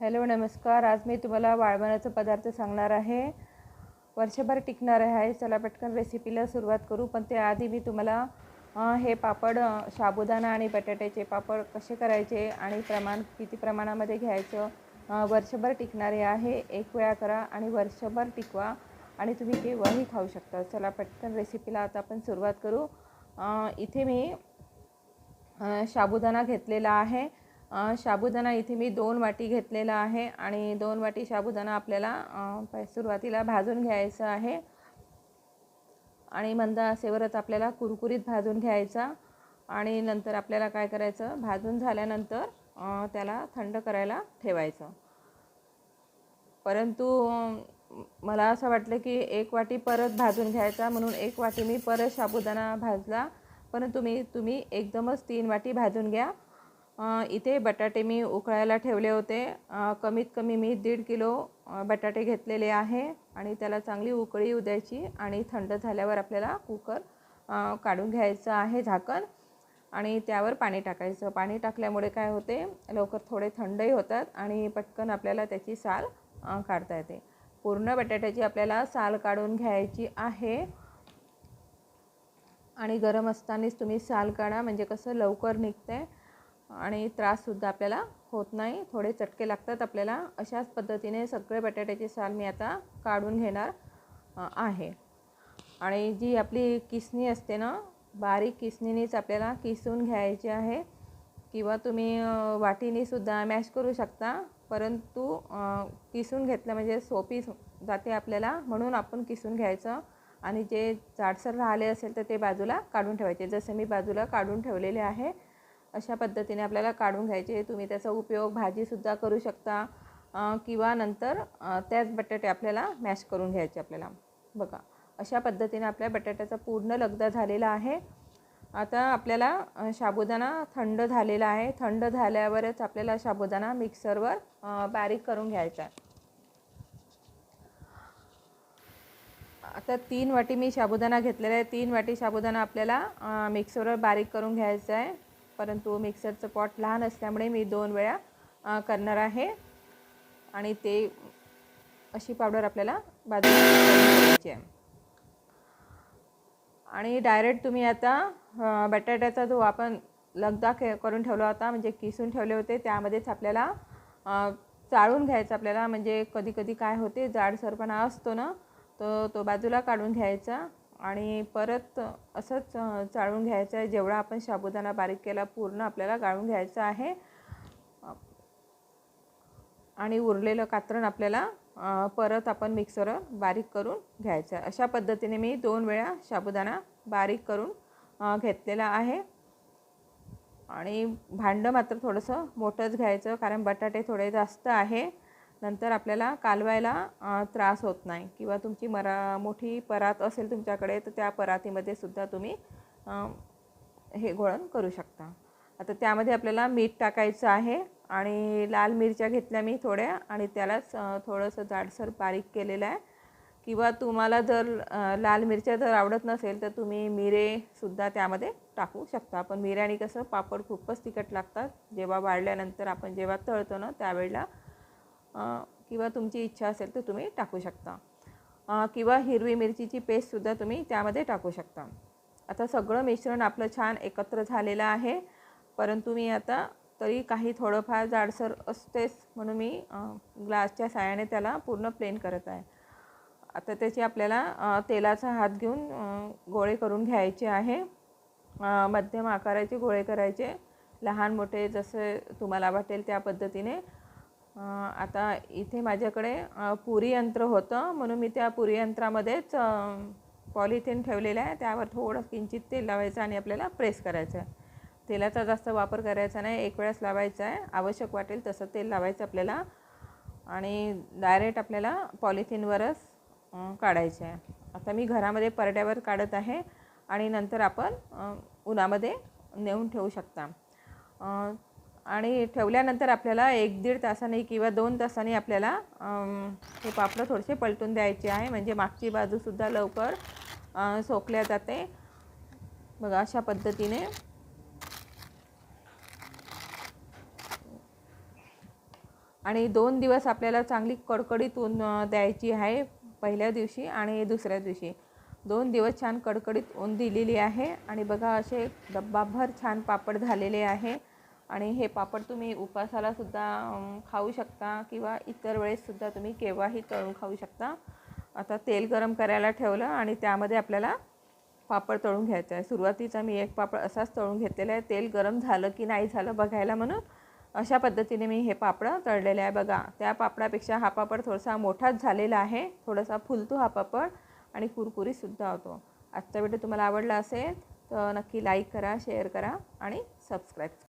Hello नमस्कार. आज मी तुम्हाला वाळवणाचा पदार्थ सांगणार आहे. वर्षभर टिकणार आहे. चला पटकन रेसिपीला सुरुवात करू. पण त्याआधी मी तुम्हाला हे पापड साबुदाणा आणि बटाट्याचे पापड कसे करायचे आणि प्रमाण किती प्रमाणामध्ये घ्यायचं वर्षभर टिकणारे आहे. एक वेळा करा आणि वर्षभर टिकवा आणि तुम्ही केव्हाही खाऊ शकता. चला पटकन रेसिपीला आता आपण सुरुवात करू. इथे मी साबुदाणा घेतलेला आहे. साबुदाणा इथे मी दोन वाटी घेतलेला आहे आणि दोन वाटी साबुदाणा आपल्याला सुरुवातीला भाजून घ्यायचं आहे. आणि मंद असेवरच आपल्याला कुरकुरीत भाजून घ्यायचा. आणि नंतर आपल्याला काय करायचं भाजून झाल्यानंतर त्याला थंड करायला ठेवायचं. परंतु मला असं वाटलं की एक वाटी परत भाजून घ्यायचा म्हणून एक वाटी मी परत साबुदाणा भाजला. परंतु मी तुम्ही एकदमच तीन वाटी भाजून घ्या. इथे बटाटे मी उकळायला ठेवले होते. कमीत कमी मी दीड किलो बटाटे घेतलेले आहे आणि त्याला चांगली उकळी येऊ द्यायची आणि थंड झाल्यावर आपल्याला कुकर काढून घ्यायचं आहे झाकण आणि त्यावर पाणी टाकायचं. पाणी टाकल्यामुळे काय होते लवकर थोडे थंडही होतात आणि पटकन आपल्याला त्याची साल काढता येते. पूर्ण बटाट्याची आपल्याला साल काढून घ्यायची आहे. आणि गरम असतानाच तुम्ही साल काढा म्हणजे कसं लवकर निघते आणि त्राससुद्धा आपल्याला होत नाही. थोडे चटके लागतात आपल्याला. अशाच पद्धतीने सगळे बटाट्याची साल मी आता काढून घेणार आहे. आणि जी आपली किसणी असते ना बारीक किसणीनेच आपल्याला किसून घ्यायची आहे. किंवा तुम्ही वाटीनेसुद्धा मॅश करू शकता. परंतु किसून घेतलं म्हणजे सोपी जाते आपल्याला. म्हणून आपण किसून घ्यायचं. आणि जे जाडसर राहिले असेल तर ते बाजूला काढून ठेवायचे. जसं मी बाजूला काढून ठेवलेले आहे. अशा पद्धतीने आपल्याला काढून घ्यायचे. तुम्ही त्याचा उपयोग भाजीसुद्धा करू शकता. किंवा नंतर त्याच बटाटे आपल्याला मॅश करून घ्यायचे आपल्याला. बघा अशा पद्धतीने आपल्या बटाट्याचा पूर्ण लगदा झालेला आहे. आता आपल्याला साबुदाणा थंड झालेला आहे. थंड झाल्यावरच आपल्याला साबुदाणा मिक्सरवर बारीक करून घ्यायचा आहे. आता तीन वाटी मी साबुदाणा घेतलेला आहे. तीन वाटी साबुदाणा आपल्याला मिक्सरवर बारीक करून घ्यायचा आहे. परंतु मिक्सरचं पॉट लहान असल्यामुळे मी दोन वेळा करणार आहे. आणि ते अशी पावडर आपल्याला बाजूला घ्यायची आहे. आणि डायरेक्ट तुम्ही आता बटाट्याचा जो आपण लगदा के करून ठेवला होता म्हणजे किसून ठेवले होते त्यामध्येच आपल्याला चाळून घ्यायचं आपल्याला म्हणजे कधी कधी काय होते जाडसरपणा असतो ना तो तो बाजूला काढून घ्यायचा. आणि परत असंच चाळून घ्यायचं आहे. जेवढा आपण साबुदाणा बारीक केला पूर्ण आपल्याला गाळून घ्यायचं आहे. आणि उरलेलं कात्रण आपल्याला परत आपण मिक्सर बारीक करून घ्यायचं आहे. अशा पद्धतीने मी दोन वेळा साबुदाणा बारीक करून घेतलेला आहे. आणि भांडं मात्र थोडंसं मोठंच घ्यायचं कारण बटाटे थोडे जास्त आहे. नंतर आपल्याला कालवायला त्रास होत नाही. किंवा तुमची मरा मोठी परात असेल तुमच्याकडे तर त्या परातीमध्ये सुद्धा तुम्ही हे घोळण करू शकता. आता त्यामध्ये आपल्याला मीठ टाकायचं आहे आणि लाल मिरच्या घेतल्या मी थोड्या आणि त्यालाच थोडंसं जाडसर बारीक केलेलं आहे. किंवा तुम्हाला जर लाल मिरच्या जर आवडत नसेल तर तुम्ही मिरेसुद्धा त्यामध्ये टाकू शकता. पण मिऱ्याने कसं पापड खूपच तिखट लागतात. जेव्हा वाढल्यानंतर आपण जेव्हा तळतो ना त्यावेळेला किंवा तुमची इच्छा असेल तर तुम्ही टाकू शकता. किंवा हिरवी मिरचीची पेस्टसुद्धा तुम्ही त्यामध्ये टाकू शकता. आता सगळं मिश्रण आपलं छान एकत्र झालेलं आहे. परंतु मी आता तरी काही थोडंफार जाडसर असतेच म्हणून मी ग्लासच्या साह्याने त्याला पूर्ण प्लेन करत आहे. आता त्याची आपल्याला तेलाचा हात घेऊन गोळे करून घ्यायचे आहे. मध्यम आकाराचे गोळे करायचे. लहान मोठे जसे तुम्हाला वाटेल त्या पद्धतीने. आता इथे माझ्याकडे पुरी यंत्र होतं. म्हणून मी त्या पुरी यंत्रामध्येच पॉलिथिन ठेवलेलं आहे. त्यावर थोडं किंचित तेल लावायचं आणि आपल्याला प्रेस करायचं आहे. तेलाचा जास्त वापर करायचा नाही. एक वेळेस लावायचा आहे. आवश्यक वाटेल तसं तेल लावायचं आपल्याला. आणि डायरेक्ट आपल्याला पॉलिथिनवरच काढायचं आहे. आता मी घरामध्ये परड्यावर काढत आहे. आणि नंतर आपण उन्हामध्ये नेऊन ठेवू शकता. आणि ठेवल्यानंतर आपल्याला एक दीड तासाने किंवा दोन तासाने आपल्याला हे पापडं थोडेसे पलटून द्यायचे आहे. म्हणजे मागची बाजूसुद्धा लवकर सोकल्या जाते. बघा अशा पद्धतीने. आणि दोन दिवस आपल्याला चांगली कडकडीत ऊन द्यायची आहे पहिल्या दिवशी आणि दुसऱ्या दिवशी. दोन दिवस छान कडकडीत ऊन दिलेली आहे. आणि बघा असे डब्बाभर छान पापड झालेले आहे. आणि हे पापड तुम्ही उपासाला सुद्धा खाऊ शकता किंवा इतर वेळेससुद्धा तुम्ही केव्हाही तळून खाऊ शकता. आता तेल गरम करायला ठेवलं आणि त्यामध्ये आपल्याला पापड तळून घ्यायचं आहे. सुरुवातीचा मी एक पापड असाच तळून घेतलेला आहे. तेल गरम झालं की नाही झालं बघायला म्हणून अशा पद्धतीने मी हे पापडं तळलेले आहे. बघा त्या पापडापेक्षा हा पापड थोडासा मोठाच झालेला आहे. थोडासा फुलतो हा पापड आणि कुरकुरीतसुद्धा होतो. आजचा व्हिडिओ तुम्हाला आवडला असेल तर नक्की लाईक करा शेअर करा आणि सबस्क्राईब